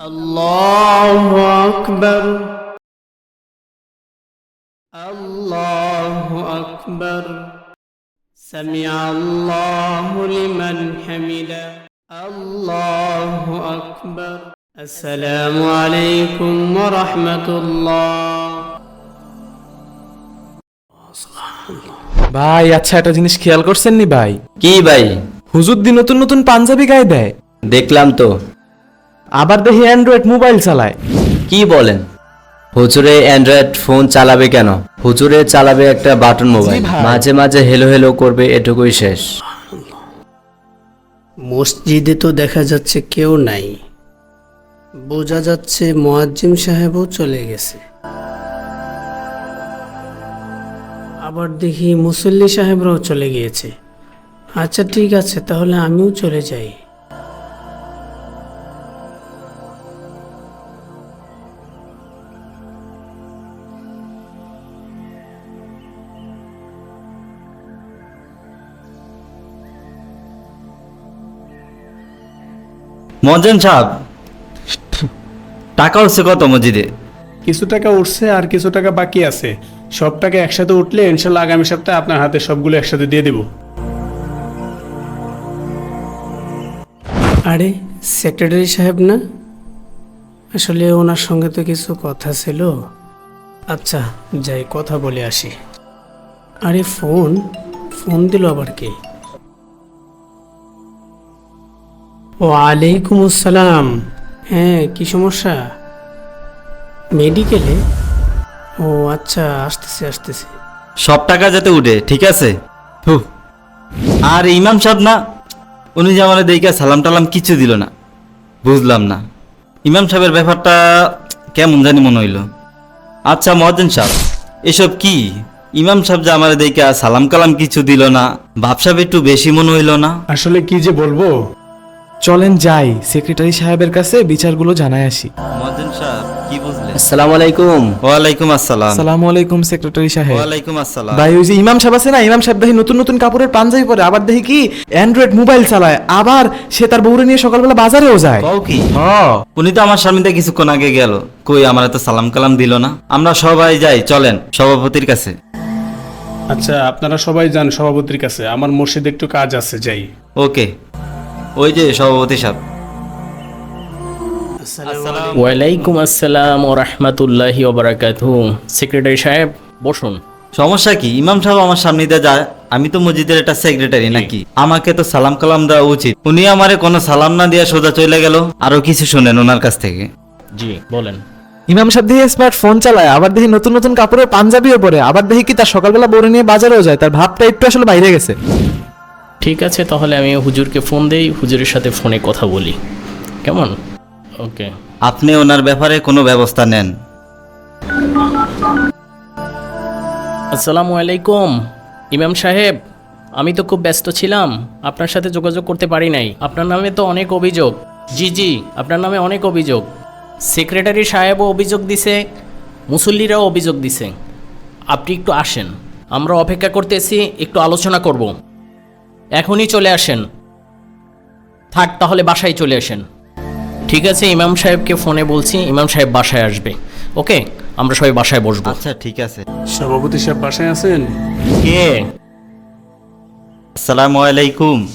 الله أكبر الله أكبر سمع الله لمن حمده الله أكبر السلام عليكم ورحمة الله ভাই আচ্ছা একটা জিনিস খেয়াল করছেন নি ভাই কি ভাই হুজুর দি নতুন নতুন পাঞ্জাবি গায়ে দেয় দেখলাম তো আবার দেখি অ্যান্ড্রয়েড মোবাইল চালায়। কি বলেন? হুজুরে অ্যান্ড্রয়েড ফোন চালাবে কেন? হুজুরে চালাবে একটা বাটন মোবাইল ভাই। মাঝে মাঝে হেলো হেলো করবে এটুকুই শেষ। মসজিদে তো দেখা যাচ্ছে কেউ নাই। বোঝা যাচ্ছে মোয়াজ্জিম সাহেবও চলে গেছে। আবার দেখি মুসল্লি সাহেবরাও চলে গিয়েছে। আচ্ছা ঠিক আছে তাহলে আমিও চলে যাই। মহাজন সাহেব টাকা হচ্ছে কত মসজিদে? কিছু টাকা উঠছে আর কিছু টাকা বাকি আছে। সব টাকা একসাথে উঠলে ইনশাল্লাহ আগামী সপ্তাহে আপনার হাতে সবগুলো একসাথে দিয়ে দেবো। আরে সেক্রেটারি সাহেব না? আসলে ওনার সঙ্গে তো কিছু কথা ছিল। আচ্ছা যাই কথা বলে আসি। আরে ফোন? ফোন দিল আবার কে? ওয়ালাইকুম আসসালাম হ্যাঁ কি সমস্যা? মেডিকেলে? ও আচ্ছা আসতেছি আসতেছি। সব টাকা যাতে উঠে ঠিক আছে? হু। আর ইমাম সাহেব না উনি যে আমার দেখে সালাম টালাম কিছু দিল না। বুঝলাম না। ইমাম সাহেবের ব্যাপারটা কেমন জানি মনে হইল। আচ্ছা মহাজন সাহেব এসব কি? ইমাম সাহেব যে আমার দেখে সালাম কালাম কিছু দিল না সাহেব একটু বেশি মনে হইল না। আসলে কি যে বলব? চলেন যাই সেক্রেটারি সাহেবের কাছে বিচারগুলো জানায় আসি। মহাজন সাহেব কি বুঝলেন? আসসালামু আলাইকুম ওয়ালাইকুম আসসালাম। আসসালামু আলাইকুম সেক্রেটারি সাহেব। ওয়ালাইকুম আসসালাম। ভাই ওই যে ইমাম সাহেব আছে না ইমাম সাহেব দেখি নতুন নতুন কাপড়ের পাঞ্জাবি পরে আবার দেখি কি অ্যান্ড্রয়েড মোবাইল চালায় আবার সে তার বউরে নিয়ে সকালবেলা বাজারেও যায়। কও কি? হ্যাঁ উনি তো আমার সামনে কিছুক্ষণ আগে গেল। কই আমার তো সালাম কালাম দিল না। আমরা সবাই যাই চলেন সভাপতির কাছে। আচ্ছা আপনারা সবাই যান সভাপতির কাছে আমার মসজিদে একটু কাজ আছে যাই। ওকে। ওই যে সভাপতি সাহেব। ওয়ালাইকুম আসসালাম ও রহমতুল্লাহি ওবরাকাতু সেক্রেটারি সাহেব বসুন। সমস্যা কি? ইমাম সাহেব আমার সামনে দিয়ে যায় আমি তো মসজিদের একটা সেক্রেটারি নাকি? আমাকে তো সালাম কালাম দেওয়া উচিত। উনি আমারে কোনো সালাম না দিয়ে সোজা চলে গেল। আরও কিছু শুনেন ওনার কাছ থেকে। জি বলেন। ইমাম সাহেব দেখি স্মার্ট ফোন চালায় আবার দেখি নতুন নতুন কাপড়ের পাঞ্জাবিও পরে। আবার দেখি কি তার সকালবেলা বউরে নিয়ে বাজারেও যায় তার ভাবটা একটু আসলে বাইরে গেছে। ঠিক আছে তাহলে আমি হুজুরকে ফোন দেই হুজুরের সাথে ফোনে কথা বলি। কেমন? ওকে। আপনি ওনার ব্যাপারে কোনো ব্যবস্থা নেন। আসসালামু আলাইকুম। ইমাম সাহেব আমি তো খুব ব্যস্ত ছিলাম আপনার সাথে যোগাযোগ করতে পারি নাই। আপনার নামে তো অনেক অভিযোগ। জি জি আপনার নামে অনেক অভিযোগ। সেক্রেটারি সাহেবও অভিযোগ দিছে মুসল্লিরাও অভিযোগ দিছে। আপনি একটু আসেন। আমরা অপেক্ষা করতেছি একটু আলোচনা করব। এখনই চলে আসেন। থাক তাহলে বাসায় চলে আসেন। ঠিক আছে ইমাম সাহেবকে ফোনে বলছি ইমাম সাহেব বাসায় আসবে। ওকে? আমরা সবাই বাসায় বসবো। আচ্ছা ঠিক আছে। সভাপতি সাহেব বাসায় আছেন? কে? আসসালামু আলাইকুম।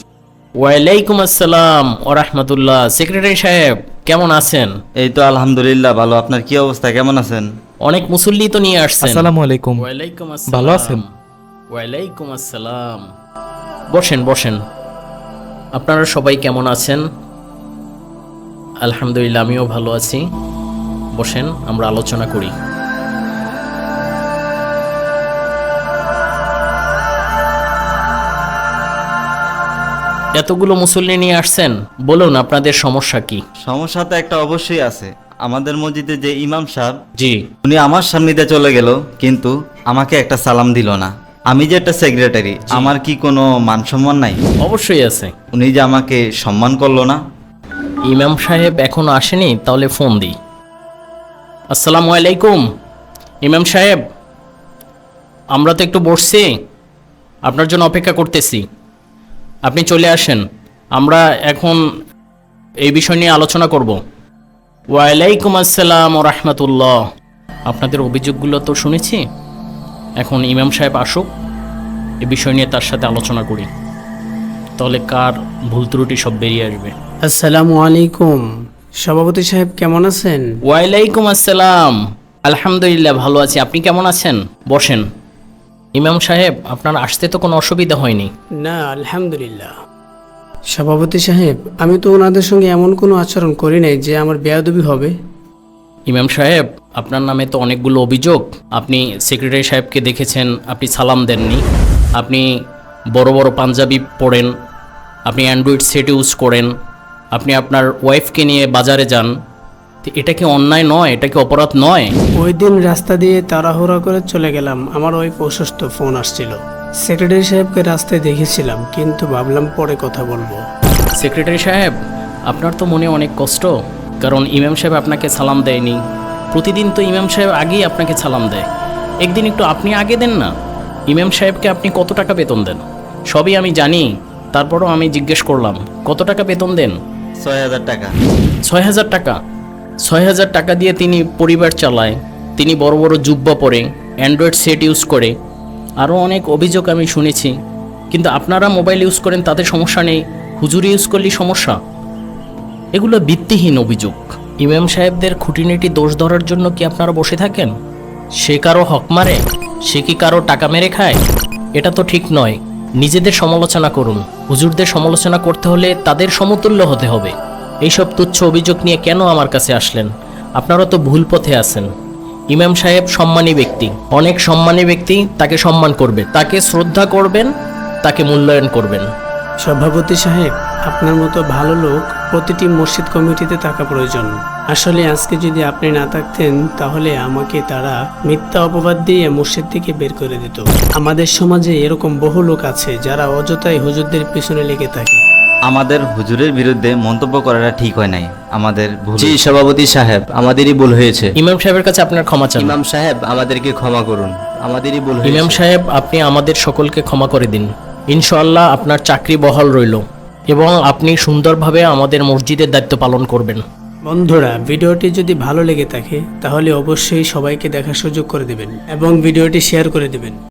ওয়ালাইকুম আসসালাম ও রাহমাতুল্লাহ। সেক্রেটারি সাহেব কেমন আছেন? এই তো আলহামদুলিল্লাহ ভালো। আপনার কি অবস্থা? কেমন আছেন? অনেক মুসল্লি তো নিয়ে আসছেন। আসসালামু আলাইকুম। ওয়ালাইকুম আসসালাম। ভালো আছেন? ওয়ালাইকুম আসসালাম। বসেন বসেন। আপনারা সবাই কেমন আছেন? আলহামদুলিল্লাহ আমিও ভালো আছি। বসেন আমরা আলোচনা করি। এতগুলো মুসল্লি নিয়ে আসছেন বলুন আপনাদের সমস্যা কি? সমস্যা তো একটা অবশ্যই আছে। আমাদের মসজিদে যে ইমাম সাহেব জি। উনি আমার সামনে দিয়ে চলে গেল কিন্তু আমাকে একটা সালাম দিল না। আমি যে একটা সেক্রেটারি আমার কি কোনো মান সম্মান নাই? অবশ্যই আছে। উনি যে আমাকে সম্মান করল না? ইমাম সাহেব এখনও আসেনি তাহলে ফোন দিই। আসসালামু আলাইকুম। ইমাম সাহেব আমরা তো একটু বসছি আপনার জন্য অপেক্ষা করতেছি। আপনি চলে আসেন আমরা এখন এই বিষয় নিয়ে আলোচনা করব। ওয়ালাইকুম আসসালাম ও রহমতুল্লাহ। আপনাদের অভিযোগগুলো তো শুনেছি? এখন ইমাম সাহেব আসুক এ বিষয় নিয়ে তার সাথে আলোচনা করি। তাহলে কার ভুল ত্রুটি সব বেরিয়ে আসবে? আসসালামু আলাইকুম। সভাপতি সাহেব কেমন আছেন? ওয়ালাইকুম আসসালাম। আলহামদুলিল্লাহ ভালো আছি। আপনি কেমন আছেন? বসেন। ইমাম সাহেব আপনার আসতে তো কোনো অসুবিধা হয়নি। না আলহামদুলিল্লাহ। সভাপতি সাহেব আমি তো ওনাদের সঙ্গে এমন কোনো আচরণ করি নাই যে আমার বেয়াদবি হবে। ইমাম সাহেব আপনার নামে তো অনেকগুলো অভিযোগ। আপনি সেক্রেটারি সাহেবকে দেখেছেন আপনি সালাম দেননি। আপনি বড় বড় পাঞ্জাবি পরেন আপনি অ্যান্ড্রয়েড সেট ইউজ করেন আপনি আপনার ওয়াইফকে নিয়ে বাজারে যান। এটা কি অন্যায় নয়? এটা কি অপরাধ নয়? ওই দিন রাস্তা দিয়ে তাড়াহুড়া করে চলে গেলাম। আমার ওই অসুস্থ ফোন আসছিল। সেক্রেটারি সাহেবকে রাস্তায় দেখেছিলাম কিন্তু ভাবলাম পরে কথা বলব। সেক্রেটারি সাহেব আপনার তো মনে অনেক কষ্ট কারণ ইমাম সাহেব আপনাকে সালাম দেয়নি। প্রতিদিন তো ইমাম সাহেব আগেই আপনাকে সালাম দেয়। একদিন একটু আপনি আগে দেন না? ইমাম সাহেবকে আপনি কত টাকা বেতন দেন? সবই আমি জানি তারপরও আমি জিজ্ঞেস করলাম কত টাকা বেতন দেন? ছয় হাজার টাকা। ছয় হাজার টাকা? ছয় হাজার টাকা দিয়ে তিনি পরিবার চালায় তিনি বড় বড় জুব্বা পরে অ্যান্ড্রয়েড সেট ইউজ করে। আরও অনেক অভিযোগ আমি শুনেছি কিন্তু আপনারা মোবাইল ইউজ করেন তাতে সমস্যা নেই। হুজুর ইউজ করলেই সমস্যা। এগুলো ভিত্তিহীন অভিযোগ। ইমাম সাহেবদের খুঁটিনিটি দোষ ধরার জন্য কি আপনারা বসে থাকেন? সে কারও হক মারে, সে কি কারও টাকা মেরে খায়? এটা তো ঠিক নয়। নিজেদের সমালোচনা করুন। হুজুরদের সমালোচনা করতে হলে তাদের সমতুল্য হতে হবে। এইসব তুচ্ছ অভিযোগ নিয়ে কেন আমার কাছে আসলেন? আপনারা তো ভুল পথে আছেন। ইমাম সাহেব সম্মানী ব্যক্তি। অনেক সম্মানী ব্যক্তি তাকে সম্মান করবে। তাকে শ্রদ্ধা করবেন, তাকে মূল্যায়ন করবেন। সভাপতি সাহেব, আপনার মতো ভালো লোক প্রতিটি মসজিদ কমিটিতে থাকা প্রয়োজন। আসলে আজকে যদি আপনি না থাকতেন তাহলে আমাকে তারা মিথ্যা অপবাদ দিয়ে মসজিদ থেকে বের করে দিত। আমাদের সমাজে এরকম বহু লোক আছে যারা অযথাই হুজুরদের পিছনে লেগে থাকে। আমাদের হুজুরের বিরুদ্ধে মন্তব্য করাটা ঠিক হয় নাই। আমাদের ভুল জি সভাপতি সাহেব আমাদেরই ভুল হয়েছে। ইমাম সাহেবের কাছে আপনার ক্ষমা চান। ইমাম সাহেব আমাদেরকে ক্ষমা করুন। আমাদেরই ভুল ইমাম সাহেব আপনি আমাদের সকলকে ক্ষমা করে দিন। ইনশাআল্লাহ আপনার চাকরি বহাল রইল এবং আপনি সুন্দরভাবে আমাদের মসজিদের দায়িত্ব পালন করবেন। বন্ধুরা, ভিডিওটি যদি ভালো লেগে থাকে, তাহলে অবশ্যই সবাইকে দেখার সুযোগ করে দেবেন এবং ভিডিওটি শেয়ার করে দেবেন।